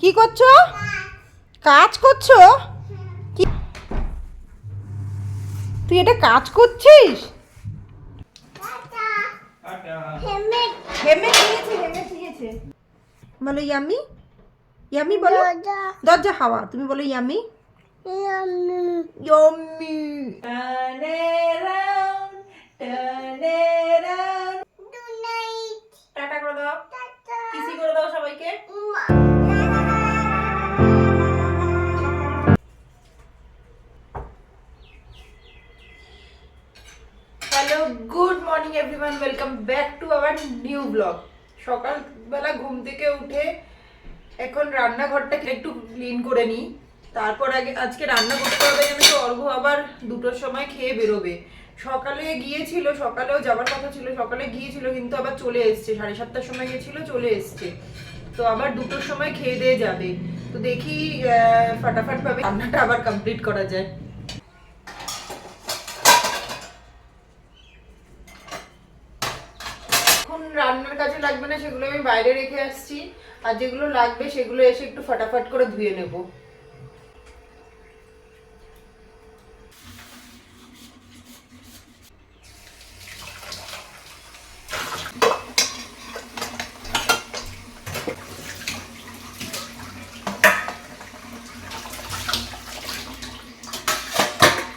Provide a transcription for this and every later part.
কি করছ? কাজ করছ? কি? তুই এটা কাজ করছিস? বলো ইয়ামি? ইয়ামি বলো। দরজা। হাওয়া। তুমি বলো ইয়ামি? ইয়ামি. টাটা করে দাও। কিসি করে দাও সবাইকে? Everyone welcome back to our new blog সকালবেলা ঘুম থেকে উঠে এখন রান্নাঘরটা একটু ক্লিন করে নিই। তারপর আগে আজকে রান্না করতে হবে আমি তো? অর্ঘ আবার দুটোর সময় খেয়ে বেরোবে। সকালে গিয়েছিল, সকালেও যাওয়ার কথা ছিল, সকালে গিয়েছিল কিন্তু আবার চলে এসছে। সাড়ে সাতটার সময় গিয়েছিল, চলে এসছে। তো আবার দুটোর সময় খেয়ে দিয়ে যাবে। তো দেখি ফাটাফাট ভাবে রান্নাটা আবার কমপ্লিট করা যায় এখন রান্নার কাজে লাগবে না, সেগুলো আমি বাইরে রেখে আসছি। আর যেগুলো লাগবে, সেগুলো এসে একটু ফটাফট করে ধুয়ে নেব।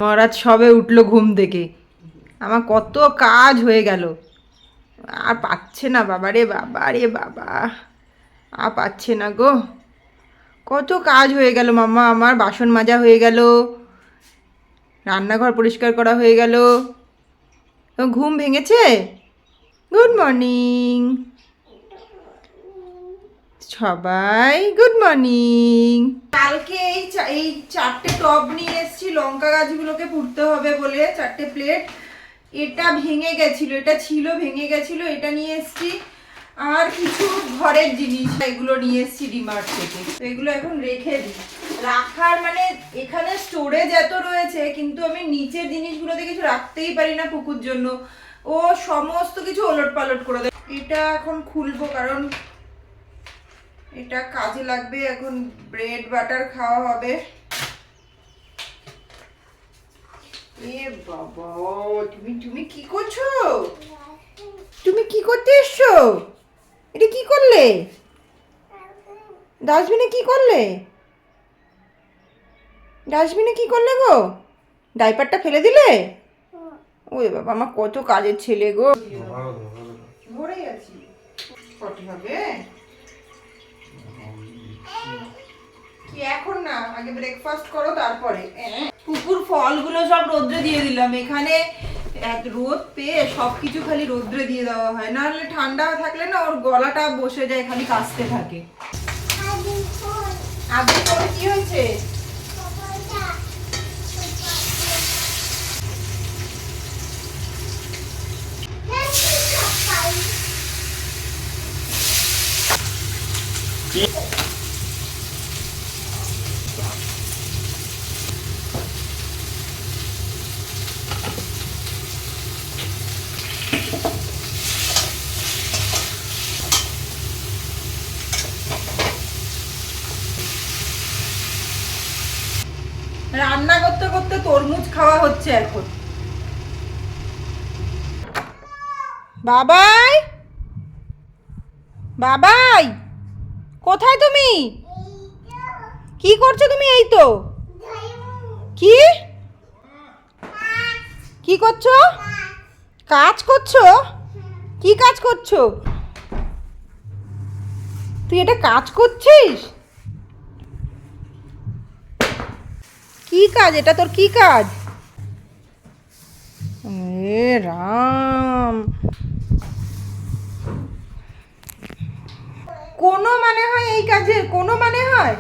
মহারাজ, সবে উঠল ঘুম থেকে। আমার কত কাজ হয়ে গেল। আর পাচ্ছে না, বাবা রে বাবা রে বাবা। আর পাচ্ছে না গো। কত কাজ হয়ে গেল মামা আমার বাসন মাজা হয়ে গেল। রান্নাঘর পরিষ্কার করা হয়ে গেল। ঘুম ভেঙেছে? গুড মর্নিং সবাই গুড মর্নিং কালকে এই এই চারটে টব নিয়ে এসেছি, লঙ্কা গাছগুলোকে পুড়তে হবে বলে, চারটে প্লেট এটা ভেঙে গেছিল, এটা ছিল, ভেঙে গেছিল, এটা নিয়ে এসেছি। আর কিছু ঘরের জিনিস এগুলো নিয়ে এসেছি ডিমার্ট থেকে। তো এগুলো এখন রেখে দিই। রাখার মানে এখানে স্টোরেজ এত রয়েছে, কিন্তু আমি নিচের জিনিসগুলোতে কিছু রাখতেই পারি না পুকুর জন্য। ও সমস্ত কিছু ওলট পালট করে দেয়। এটা এখন খুলবো কারণ এটা কাজে লাগবে, এখন ব্রেড বাটার খাওয়া হবে। এ বাবা, তুমি তুমি কি করছ? তুমি কি করতে এসছো? এটা কি করলে? ডাস্টবিনে কি করলে? ডাস্টবিনে কি করলে গো? ডাইপারটা ফেলে দিলে? ওই বাবা, আমার কত কাজের ছেলে গো। আছি কটি হবে? কি, এখন না, আগে ব্রেকফাস্ট করো, তারপরে পুকুর ফলগুলো সব রোদ্রে দিয়ে দিলাম। এখানে এক রোদ পেয়ে সব কিছু খালি রোদ্রে দিয়ে দেওয়া হয়। না হলে ঠান্ডা থাকলে না ওর গলাটা বসে যায়, খালি কাঁচতে থাকে। আগে কি হয়েছে রান্না করতে করতে তরমুজ খাওয়া হচ্ছে এখন। বাবাই! বাবাই! কোথায় তুমি? কি করছ তুমি এই তো? কি? কি করছ? কাজ করছ? কি কাজ করছ? তুই এটা কাজ করছিস? কি কাজ? এটা তোর কি কাজ? এ রাম। কোনো মানে হয় এই কাজের কোনো মানে হয়?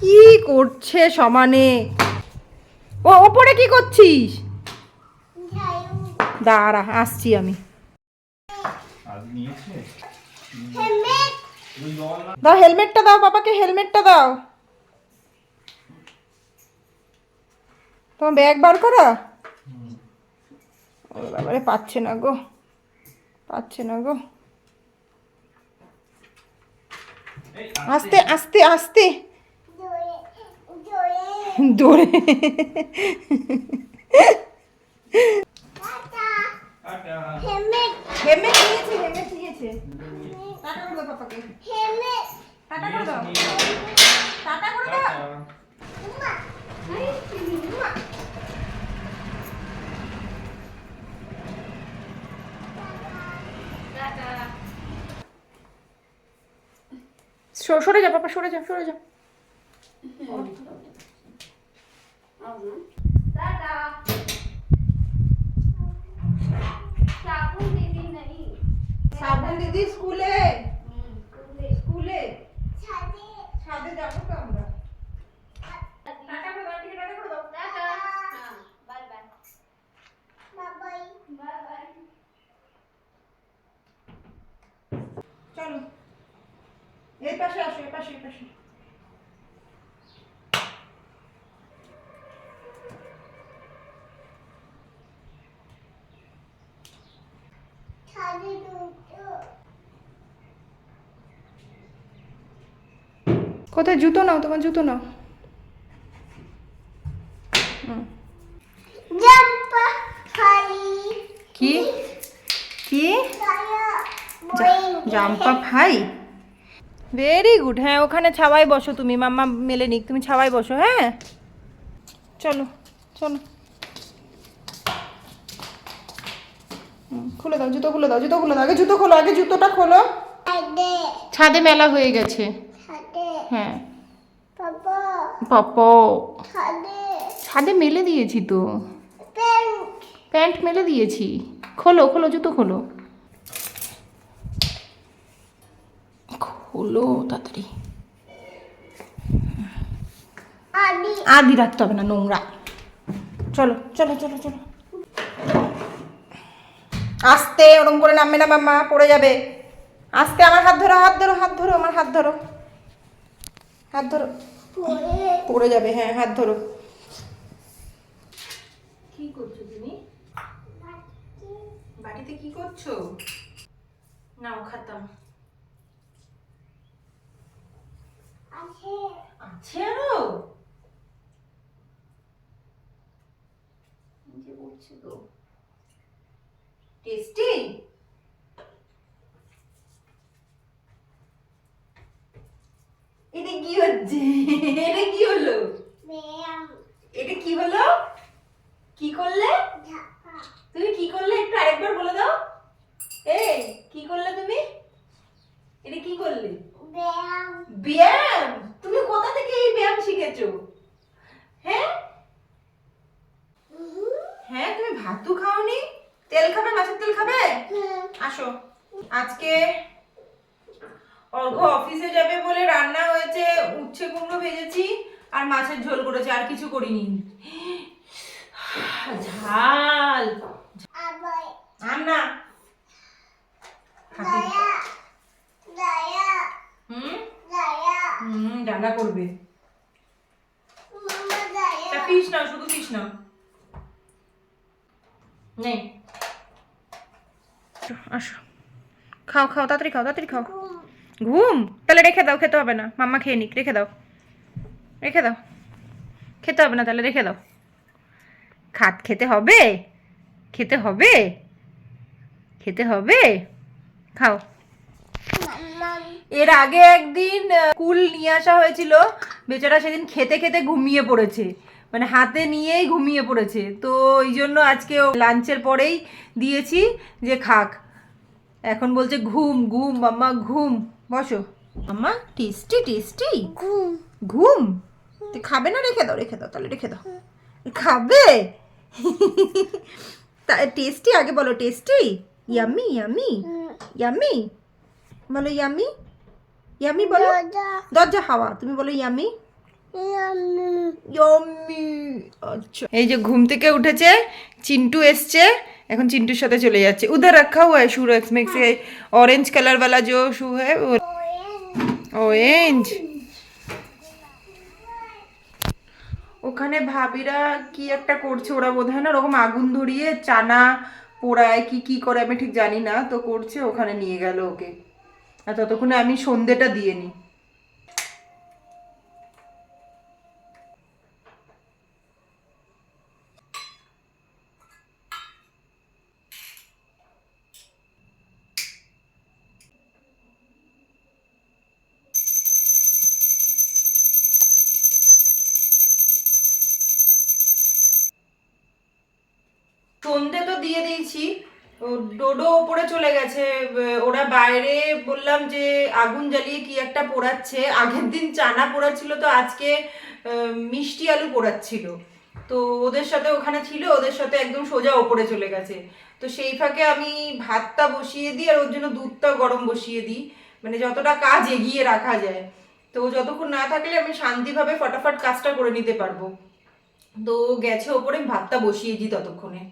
কি করছে সমানে? ও ওপরে কি করছিস? দাঁড়া আসছি আমি। দাও হেলমেটটা দাও বাবাকে হেলমেটটা দাও। তোমার ব্যাগ বার করা? ও বাবারে পাচ্ছে না গো। পাচ্ছে না গো। আস্তে আস্তে আস্তে। দৌড়ে। হেলমেট নিয়েছে হেলমেট নিয়েছে টাটা করে দাও পাপাকে। টাটা করে দাও। টাটা করে দাও। সরে যা পাপা সরে যা সরে যা। সাবন দিদি স্কুলে। স্কুলে। ছাদে যাব তো আমরা টাটা করে দাও ঠিক টাটা করে দাও চলো এই পাশে আসো এই পাশে এই পাশে। কোথায়? জুতো নাও তোমার জুতো নাও হুম। কি কি জাম্পা ভাই ভেরি গুড হ্যাঁ ওখানে ছাওয়াই বসো তুমি মাম্মা মেলে নিক তুমি ছাওয়াই বসো হ্যাঁ? চলো চলো। খুলে দাও জুতো খুলে দাও জুতো খুলে দাও আগে জুতো খোলো আগে জুতোটা খোলো। ছাদে। মেলা হয়ে গেছে। হ্যাঁ। পাপা। ছাদে। মেলে দিয়েছি তো। প্যান্ট মেলে দিয়েছি। খোলো খোলো জুতো খোলো। খোলো তাড়াতাড়ি। আদি। রাখতে হবে না নোংরা। চলো চলো চলো চলো। আস্তে ওরম করে নামবে না মাম্মা পড়ে যাবে। আস্তে আমার হাত ধরো হাত ধরো হাত ধরো আমার হাত ধরো। হাত ধরো। পড়ে যাবে হ্যাঁ হাত ধরো। কি করছ তুমি? বাড়িতে কি করছ? নাও খাতাম। আছে আরও? নিচে পড়ছে তো। টেস্টি? এটা কি হচ্ছে এটা কি হলো এটা কি হলো কি করলে তুমি কি করলে একটু আরেকবার বলে দাও এই কি করলে তুমি এটা কি করলে ব্যায়াম তুমি কোথা থেকে এই ব্যায়াম শিখেছো হ্যাঁ হ্যাঁ তুমি ভাতও খাওনি তেল খাবে মাছের তেল খাবে আসো আজকে অর্ঘ অফিসে যাবে বলে রান্না হয়েছে, উচ্ছে কুমড়ো ভেজেছি আর মাছের ঝোল করেছি, আর কিছু করিনি। ঝাল। আর করবে। শুধু ফিস আসো। খাও খাও, তাড়াতাড়ি খাও তাড়াতাড়ি খাও। ঘুম? তাহলে রেখে দাও, খেতে হবে না। মাম্মা খেয়ে নিক, রেখে দাও। রেখে দাও। খেতে হবে না, তাহলে রেখে দাও। খাত খেতে হবে? খেতে হবে? খেতে হবে? খাও। এর আগে একদিন কুল নিয়ে আসা হয়েছিল। বেচারা সেদিন খেতে খেতে ঘুমিয়ে পড়েছে। মানে হাতে নিয়েই ঘুমিয়ে পড়েছে। তো এই জন্য আজকে লাঞ্চের পরেই দিয়েছি যে খাক। এখন বলছে ঘুম ঘুম মাম্মা ঘুম। বসো। Mamma tasty tasty. ঘুম। ঘুম? তুই খাবে না? রেখে দাও রেখে দাও তাহলে রেখে দাও। খাবে? তা টেস্টি? আগে বলো টেস্টি? Yummy yummy? ইয়ামি? বলো ইয়ামি? ইয়ামি বলো? দরজা। হাওয়া। তুমি বলো ইয়ামি। ইয়ামি। আচ্ছা। এই যে ঘুম থেকে উঠেছে চিন্টু এসছে এখন চিন্টুর সাথে চলে যাচ্ছে उधर रखा हुआ है शू रैक्स में से ऑरेंज कलर वाला जो शू है वो ऑरेंज ওখানে ভাবিরা কি একটা করছে ওরা বোধ হয় না ওরকম আগুন ধরিয়ে চানা পোড়ায় কি কি করে আমি ঠিক জানি না তো করছে ওখানে নিয়ে গেল ওকে আর ততক্ষণে আমি সন্ধেটা দিয়ে নিই দিয়ে দিয়েছি। ডোডো ওপরে চলে গেছে। ওরা বাইরে বললাম যে আগুন জ্বালিয়ে কি একটা পোড়াচ্ছে। আগের দিন চানা পোড়াচ্ছিল তো আজকে মিষ্টি আলু পোড়াচ্ছিল। তো ওদের সাথে ওখানে ছিল, ওদের সাথে একদম সোজা ওপরে চলে গেছে। তো সেই ফাঁকে আমি ভাতটা বসিয়ে দিই আর ওর জন্য দুধটা গরম বসিয়ে দিই। মানে যতটা কাজ এগিয়ে রাখা যায়। তো যতক্ষণ না থাকলে আমি শান্তিভাবে ফটাফট কাজটা করে নিতে পারব। তো গেছে ওপরে, ভাতটা বসিয়ে দিই ততক্ষণে।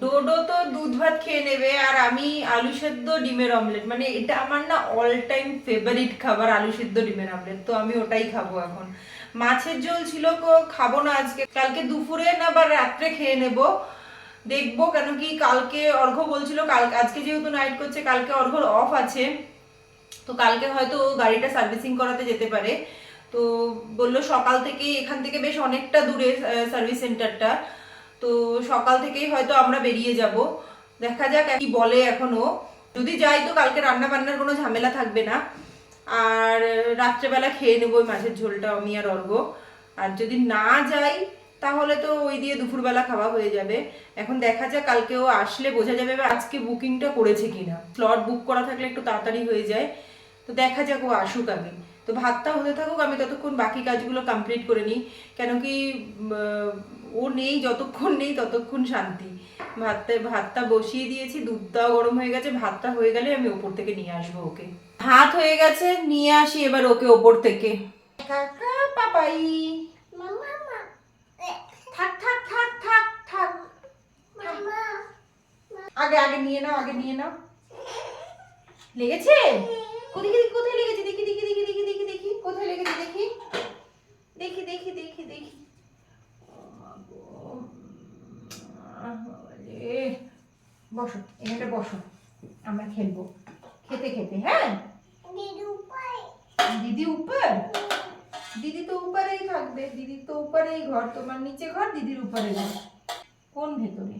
ডোডো তো দুধ ভাত খেয়ে নেবে আর আমি আলু সেদ্ধ ডিমের অমলেট মানে এটা আমার না অল টাইম ফেভারিট খাবার আলু সেদ্ধ ডিমের অমলেট তো আমি ওটাই খাব এখন। মাছের ঝোল ছিল খাব না আজকে। কালকে দুপুরে না বা রাত্রে খেয়ে নেব। দেখব কেন কি কালকে অর্ঘ বলছিল, কাল আজকে যেহেতু নাইট করছে, কালকে অর্ঘর অফ আছে। তো কালকে হয়তো গাড়িটা সার্ভিসিং করাতে যেতে পারে। তো বলল সকাল থেকে এখান থেকে বেশ অনেকটা দূরে সার্ভিস সেন্টারটা তো সকাল থেকেই হয়তো আমরা বেরিয়ে যাব। দেখা যাক কি বলে এখনও যদি যাই তো কালকে রান্না বান্নার কোনো ঝামেলা থাকবে না। আর রাত্রেবেলা খেয়ে নেব ওই মাছের ঝোলটা, আমি আর অর্ঘ। আর যদি না যাই, তাহলে তো ওই দিয়ে দুপুরবেলা খাওয়া হয়ে যাবে। এখন দেখা যাক কালকে ও আসলে বোঝা যাবে আজকে বুকিংটা করেছে কিনা। স্লট বুক করা থাকলে একটু তাড়াতাড়ি হয়ে যায়। তো দেখা যাক ও আসুক আমি তো ভাতটা হতে থাকুক, আমি ততক্ষণ বাকি কাজগুলো কমপ্লিট করে নিই। কেন কি ও নেই যতক্ষণ নেই ততক্ষণ শান্তি। ভাতটা ভাতটা বসিয়ে দিয়েছি দুধটাও গরম হয়ে গেছে ভাতটা হয়ে গেলে আমি ওপর থেকে নিয়ে আসব ওকে। ভাত হয়ে গেছে নিয়ে আসি এবার ওকে ওপর থেকে। কাকা পাপাই। থাক থাক থাক থাক থাক। আগে আগে নিয়ে নাও আগে নিয়ে নাও। লেগেছে? কোথায় দেখি কোথায় লেগেছে? দেখি দেখি দেখি দেখি দেখি দেখি। কোথায় লেগেছে? দেখি। দেখি দেখি দেখি দেখি ও মা গো। আহ, বাবারে। বসো এখানে বসো। আমরা খেলব। খেতে খেতে হ্যাঁ? দিদি উপর। দিদি তো উপরেই থাকবে দিদি তো উপরেই ঘর তোমার নিচে ঘর দিদির উপরে ঘর। কোন ভেতরে?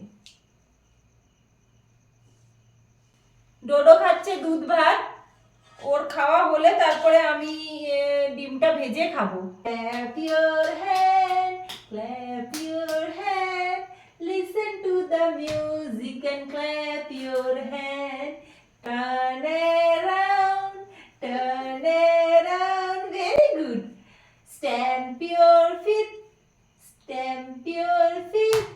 ডোডো খাচ্ছে দুধ ভাত। ওর খাওয়া হলে তারপরে আমি ডিমটা ভেজে খাব। Clap your hand clap listen to the music and clap your hand turn around turn around very good stamp your feet stamp your feet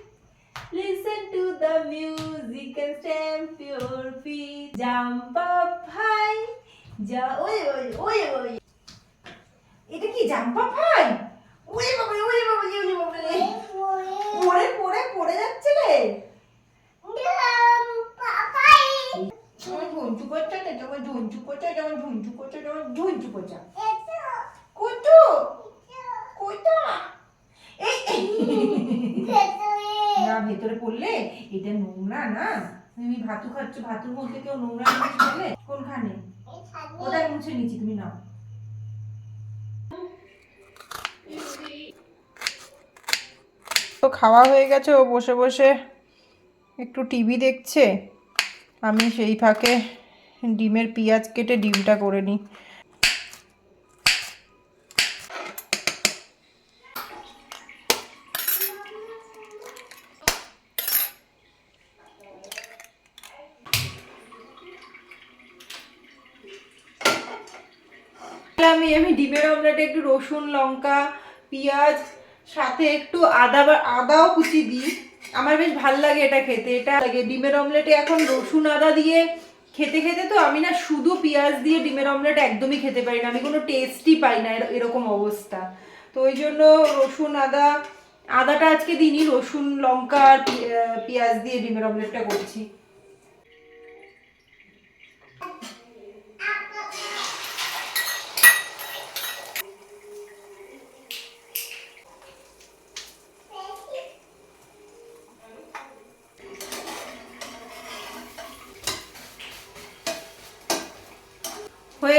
Listen to the music and stamp your feet. Jump up high. যা ওই ওই ওই ওই এটা কি jump up high ওরে বাবা ওরে বাবা ওরে বাবা রে পড়ে পড়ে পড়ে যাচ্ছে রে আমার ঝুঞ্চু করছে না তোমার ঝুঞ্চু করছে যেমন ঝুঞ্চু করছে কোটো কোটা এই এই। না ভেতরে পড়লে এটা নোংরা না। তুমি ভাতু খাচ্ছ ভাতুর মধ্যে কেউ নোংরা জিনিস ফেলে কোনখানে? কোথায় মুছে নিচ্ছি তুমি নাও। তো খাওয়া হয়ে গেছে ও বসে বসে একটু টিভি দেখছে। আমি সেই ফাঁকে ডিমের পেঁয়াজ কেটে ডিমটা করে নিই। আমি আমি ডিমের অমলেটে একটু রসুন, লঙ্কা, পেঁয়াজ, সাথে একটু আদা বা, আদাও কুচি দিই। আমার বেশ ভালো লাগে এটা খেতে, এটা লাগে। ডিমের অমলেটে এখন রসুন, আদা দিয়ে খেতে খেতে তো আমি না শুধু পেঁয়াজ দিয়ে ডিমের অমলেট একদমই খেতে পারি না। আমি কোনো টেস্টই পাই না এরকম অবস্থা। তো ওই জন্য রসুন, আদা, আদাটা আজকে দিনই রসুন, লঙ্কা আর পেঁয়াজ দিয়ে ডিমের অমলেটটা করছি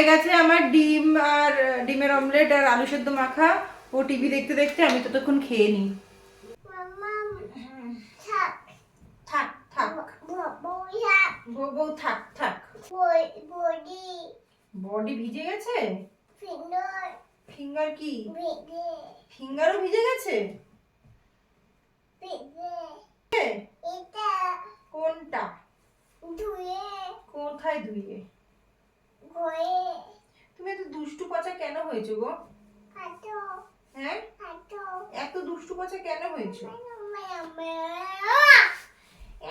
গেছে আমার ডিম আর আহ, ডিমের অমলেট আর আলু সেদ্ধ মাখা ও টিভি দেখতে দেখতে আমি ততক্ষণ খেয়ে নিই। থাক। থাক বউ বউ থাক থাক। বডি। ভিজে গেছে? ফিঙ্গার। কি? ফিঙ্গারও ভিজে গেছে? কোনটা? কোথায় ধুয়ে? তুমি এত দুষ্টু পচা কেন হয়েছো গো? হ্যাঁ? এত দুষ্টু কেন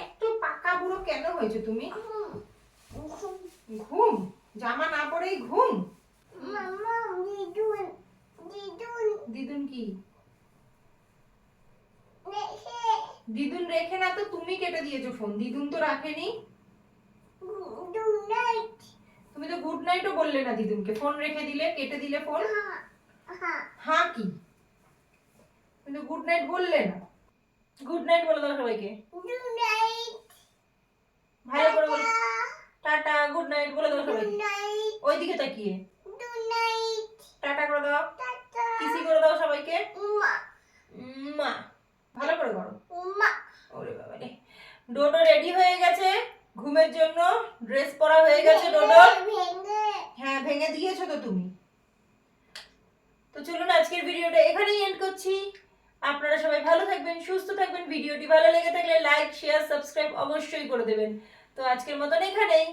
এত পাকা বুড়ো কেন তুমি? ঘুম। জামা না ঘুম? দিদুন কি? দিদুন রেখে না তো তুমি কেটে দিয়েছ ফোন। দিদুন তো রাখেনি। তুমি তো গুড নাইটও বললে না দিদুনকে। ফোন রেখে দিলে, কেটে দিলে ফোন? হ্যাঁ। কি? কিন্তু গুড নাইট বললে না। গুড নাইট বলে দাও সবাইকে। ভালো করে বলো। টাটা। গুড নাইট বলে দাও সবাইকে। ওইদিকে তাকিয়ে টাটা করে দাও কিসি করে দাও সবাইকে মা ভালো করে করো ওরে বাবা রে ডোডো রেডি হয়ে গেছে ঘুমের জন্য ড্রেস পরা হয়ে গেছে ডোডোর হ্যাঁ ভেঙে দিয়েছ তো তুমি তো চলুন আজকের ভিডিওটা এখানেই এন্ড করছি আপনারা সবাই ভালো থাকবেন সুস্থ থাকবেন ভিডিওটি ভালো লেগে থাকলে লাইক শেয়ার সাবস্ক্রাইব অবশ্যই করে দেবেন। তো আজকের মতন এখানেই।